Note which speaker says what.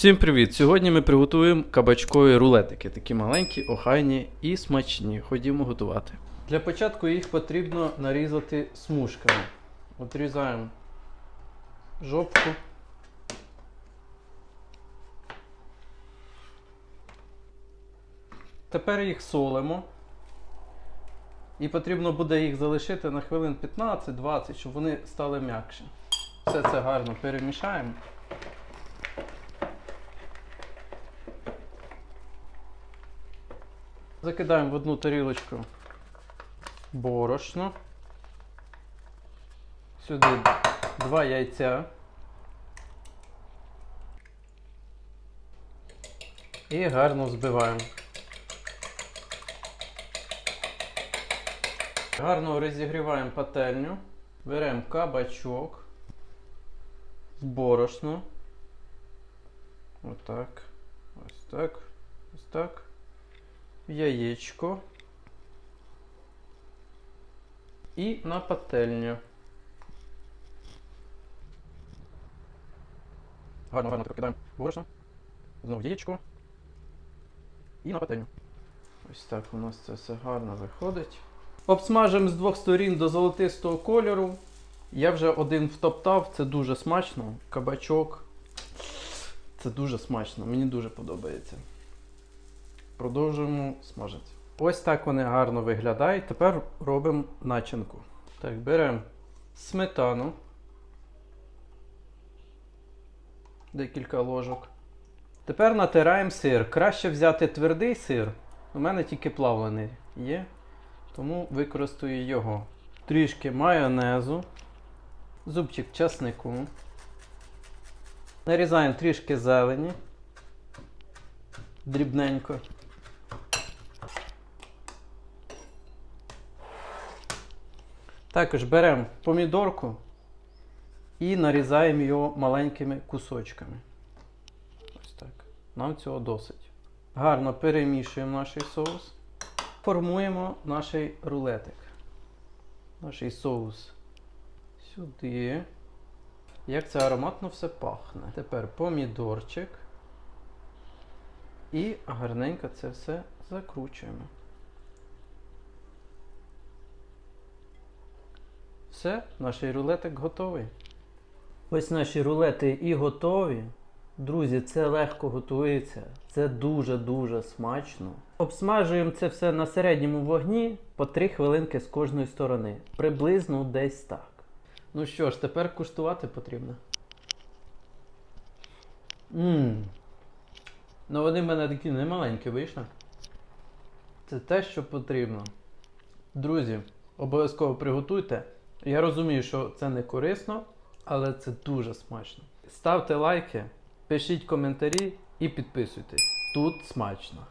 Speaker 1: Всім привіт! Сьогодні ми приготуємо кабачкові рулетики, такі маленькі, охайні і смачні. Ходімо готувати. Для початку їх потрібно нарізати смужками. Отрізаємо жопку. Тепер їх солимо. І потрібно буде їх залишити на хвилин 15-20, щоб вони стали м'якші. Все це гарно перемішаємо. Закидаємо в одну тарілочку борошно. Сюди два яйця. І гарно взбиваємо. Гарно розігріваємо пательню. Беремо кабачок з борошно. Отак. Ось так. Ось так. Яєчко. І на пательню. Гарно, гарно кидаємо борошно. Знову яєчко. І на пательню. Ось так у нас це все гарно виходить. Обсмажимо з двох сторін до золотистого кольору. Я вже один втоптав, це дуже смачно. Кабачок. Це дуже смачно, мені дуже подобається. Продовжуємо смажити. Ось так вони гарно виглядають. Тепер робимо начинку. Так, беремо сметану. Декілька ложок. Тепер натираємо сир. Краще взяти твердий сир. У мене тільки плавлений є. Тому використаю його. Трішки майонезу, зубчик часнику. Нарізаємо трішки зелені. Дрібненько. Також беремо помідорку і нарізаємо його маленькими кусочками. Ось так. Нам цього досить. Гарно перемішуємо наш соус. Формуємо наш рулетик. Наш соус сюди. Як це ароматно все пахне. Тепер помідорчик. І гарненько це все закручуємо. Все, наш рулетик готовий. Ось наші рулети і готові. Друзі, це легко готується. Це дуже-дуже смачно. Обсмажуємо це все на середньому вогні по 3 хвилинки з кожної сторони. Приблизно десь так. Ну що ж, тепер куштувати потрібно. Ммм. Ну вони в мене такі немаленькі вийшли. Це те, що потрібно. Друзі, обов'язково приготуйте. Я розумію, що це не корисно, але це дуже смачно. Ставте лайки, пишіть коментарі і підписуйтесь. Тут смачно.